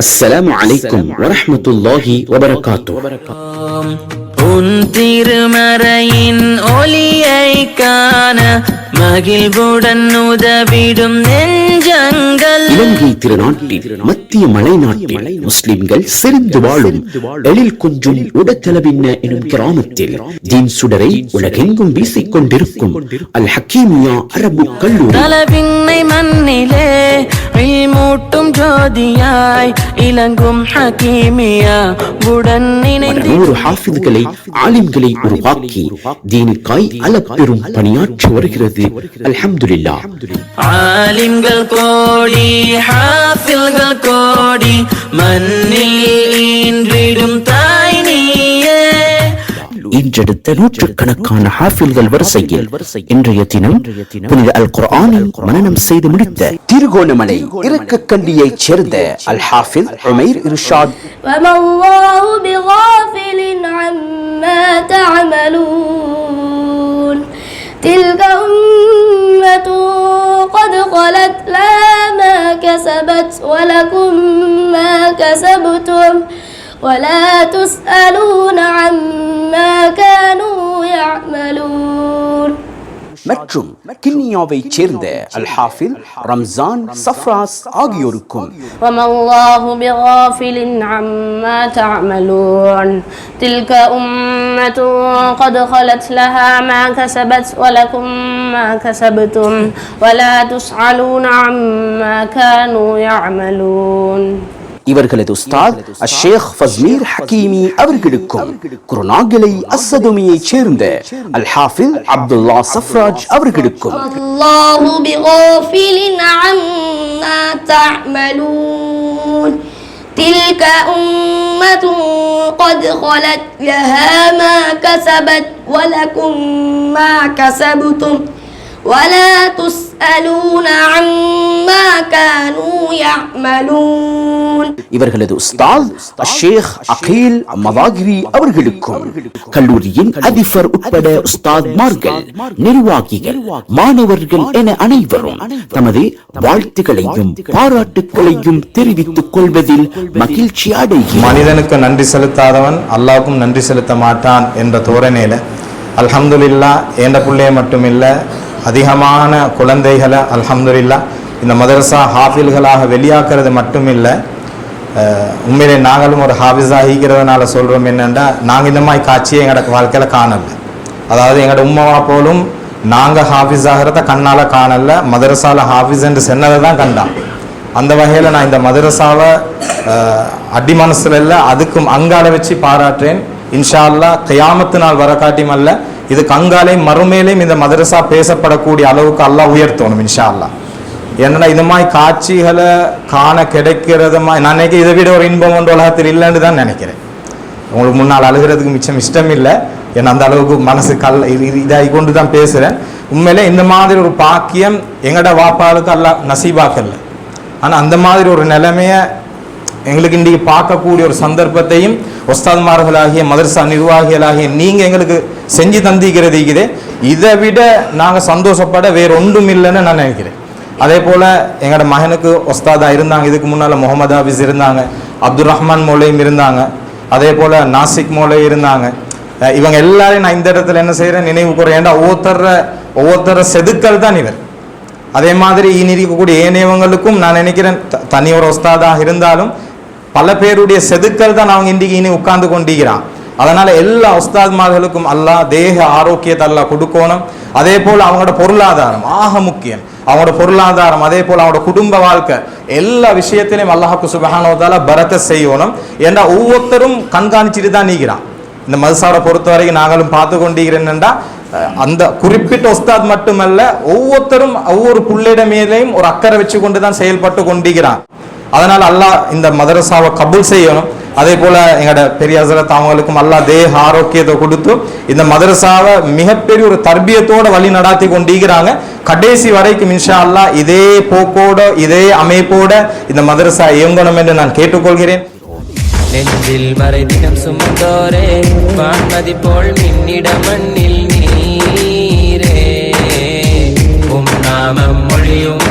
அஸ்ஸலாமு அலைக்கும் வரஹ்மத்துல்லாஹி வபரகாத்து உன் திருமறையின் ஒளியை காண மகிழ்வுடன் உதவிடும் நெஞ்சங்கள். இலங்கை திருநாட்டில் மத்திய மலைநாட்டில் முஸ்லிம்கள் செறிந்து வாழும் எழில் கொஞ்சும் உடத்தளவின்ன எனும் கிராமத்தில் தீன் சுடரை உலகெங்கும் வீசிக் கொண்டிருக்கும் அல் ஹக்கீமியா அரபு கல்லூரி. தலவிண்ணை மண்ணிலே மூட்டும் ஜோதியாய் இலங்கும் ஹக்கீமியா உடன் இணைந்து நூறு ஹாஃபிதுகளை ஆலிம்களை உருவாக்கி தீனுக்காய் அளப்பெரும் பணியாற்றி வருகிறது. அல்ஹம்துலில்லாஹ் ஆலிம்கள் கோடி ஹாஃபில்கள் கோடி மண்ணில் ஈன்றிடும் தாய் நீயே இன்றெடுத்த நூற்றுக்கணக்கான ஹாஃபில்கள் வரிசையில் இன்றைய தினம் புனித அல் குர்ஆனை மனனம் செய்து முடித்த திருகோணமலை இரக்கக்கண்டியைச் சேர்ந்த அல் ஹாஃபில் உமைர் இர்ஷாத் وما الله بغافل عما تعملون تلك أمة قد خلت لها ما كسبت ولكم ما كسبتم ولا تسألون عما மற்றும் கிண்ணியாவைச் சேர்ந்த அல் ஹாஃபில் ரம்ஜான் சஃப்ராஸ் ஆகியோருக்கும் وما الله بغافل عما تعملون تلك أمة قد خلت لها ما كسبت ولكم ما كسبتم ولا تسألون عما كانوا يعملون இவர்களது உஸ்தாத் அஷேக் ஃபஸ்மீர் ஹக்கீமி அவர்களுக்கும் குருநாகலை அஸ்ஸதுமியைச் சேர்ந்த அல் ஹாஃபில் அப்துல்லா சஃப்ராஜ் அவர்களுக்கும் الله بغافل عما تعملون تلك أمة قد خلت لها ما كسبت ولكم ما كسبتم ولا تسألون عما كانوا يعملون இவர்களது உஸ்தாத் அஷேக் அகீல் மதாகிரி அவர்களுக்கும் கல்லூரியின் அதிபர் உட்பட உஸ்தாத்மார்கள் நிர்வாகிகள் மாணவர்கள் என அனைவரும் தமது வாழ்த்துக்களையும் பாராட்டுக்களையும் தெரிவித்துக் கொள்வதில் மகிழ்ச்சி அடைகிறார் மனிதனுக்கு நன்றி செலுத்தாதவன் அல்லாவுக்கும் நன்றி செலுத்த மாட்டான் என்ற தோரணையில் அல்ஹம்துலில்லா ஏண்ட பிள்ளைய மட்டுமில்ல அதிகமான குழந்தைகளை அலமதுல்லா இந்த மதரசா ஹாஃபில்களாக வெளியாக்குறது மட்டும் இல்லை உண்மையிலே நாங்களும் ஒரு ஹாஃபிஸாக ஈக்கிறதுனால சொல்கிறோம் என்னென்னா நாங்கள் இந்த மாதிரி காட்சியை எங்களோட வாழ்க்கையில் காணல. அதாவது எங்களோட உம்மாவா போலும் நாங்கள் ஹாஃபிஸ் ஆகிறத கண்ணால் காணலை மதரசாவில் ஹாஃபிஸ் என்று சொன்னதை தான் கண்டான் அந்த வகையில் நான் இந்த மதரசாவை அடி மனசில் இல்லை அதுக்கும் அங்கால வச்சு பாராட்டுறேன். இன்ஷா அல்லாஹ் கியாமத்து நாள் வர காட்டியும் அல்ல இது கங்காலையும் மறுமேலையும் இந்த மதரசா பேசப்படக்கூடிய அளவுக்கு அல்லா உயர்த்தணும் இன்ஷா அல்லாஹ் ஏன்னா இந்த மாதிரி காட்சிகளை காண கிடைக்கிறது மாதிரி நான் நினைக்கிறேன் இதை விட ஒரு இன்பம் ஒன்று உலகத்தில் இல்லைன்னு தான் நினைக்கிறேன். உங்களுக்கு முன்னால் அழுகிறதுக்கு மிச்சம் இஷ்டம் இல்லை. ஏன்னா அந்த அளவுக்கு மனசு கல் இது- இதாகி கொண்டு தான் பேசுகிறேன் உண்மையிலே இந்த மாதிரி ஒரு பாக்கியம் எங்கட வாப்பாளுக்கு அல்ல நசீபாக்கல்ல. ஆனால் அந்த மாதிரி ஒரு நிலைமையை எங்களுக்கு இன்றைக்கு பார்க்கக்கூடிய ஒரு சந்தர்ப்பத்தையும் ஒஸ்தாத்மார்களாகிய மதரசா நிர்வாகிகளாகிய நீங்கள் எங்களுக்கு செஞ்சு தந்திக்கிறதுக்குதே இதை விட நாங்கள் சந்தோஷப்பட வேற ஒன்றும் இல்லைன்னு நான் நினைக்கிறேன். அதே போல் எங்களோட மகனுக்கு ஒஸ்தாதா இருந்தாங்க. இதுக்கு முன்னால் முகமது ஹாஃபிஸ் இருந்தாங்க. அப்துல் ரஹ்மான் மோலையும் இருந்தாங்க. அதே போல் நாசிக் மோலை இருந்தாங்க. இவங்க எல்லாரையும் நான் இந்த இடத்துல என்ன செய்கிறேன் நினைவு கூறேன் ஏன்டா ஒவ்வொருத்தர ஒவ்வொருத்தர செதுக்கல் தான் இவர். அதே மாதிரி இனி இருக்கக்கூடிய ஏனையவங்களுக்கும் நான் நினைக்கிறேன் த- தனி ஒரு ஒஸ்தாதாக இருந்தாலும் பல பேருடைய செதுக்கல் தான் அவங்க இன்றைக்கு இனி உட்கார்ந்து கொண்டிருக்கிறான். அதனால எல்லா உஸ்தாத்மார்களுக்கும் அல்லாஹ் தேக ஆரோக்கியத்தை அல்லாஹ் கொடுக்கணும். அதே போல் அவங்களோட பொருளாதாரம் ஆக முக்கியம். அவங்களோட பொருளாதாரம் அதே போல் அவங்களோட குடும்ப வாழ்க்கை எல்லா விஷயத்திலையும் அல்லாஹுக்கு சுபஹானவத்தால பரத்தை செய்யணும். ஏன்னா ஒவ்வொருத்தரும் கண்காணிச்சுட்டு தான் நீக்கிறான். இந்த மதுசாவை பொறுத்த வரைக்கும் நாங்களும் பார்த்து கொண்டிருக்கிறேன்னா அந்த குறிப்பிட்ட உஸ்தாத் மட்டுமல்ல ஒவ்வொருத்தரும் ஒவ்வொரு புள்ளிட மேலேயும் ஒரு அக்கறை வச்சு கொண்டு தான் செயல்பட்டு கொண்டிருக்கிறான். அதனால் அல்லாஹ் இந்த மதரசாவை கபூல் செய்யணும். அதே போல் எங்களோட பெரிய ஹசரத் அவங்களுக்கும் எல்லாம் தேக ஆரோக்கியத்தை கொடுத்து இந்த மதரசாவை மிகப்பெரிய ஒரு தர்பியத்தோட வழி நடாத்தி கொண்டிருக்கிறாங்க. கடைசி வரைக்கும் இன்ஷா அல்லா இதே போக்கோட இதே அமைப்போட இந்த மதரசா இயங்கணும் என்று நான் கேட்டுக்கொள்கிறேன். நெஞ்சில் மறைதினம் சுமந்தோரே வான்மதி போல் மின்னிட மண்ணில் நீரே. உம் நாமம் மொழியும்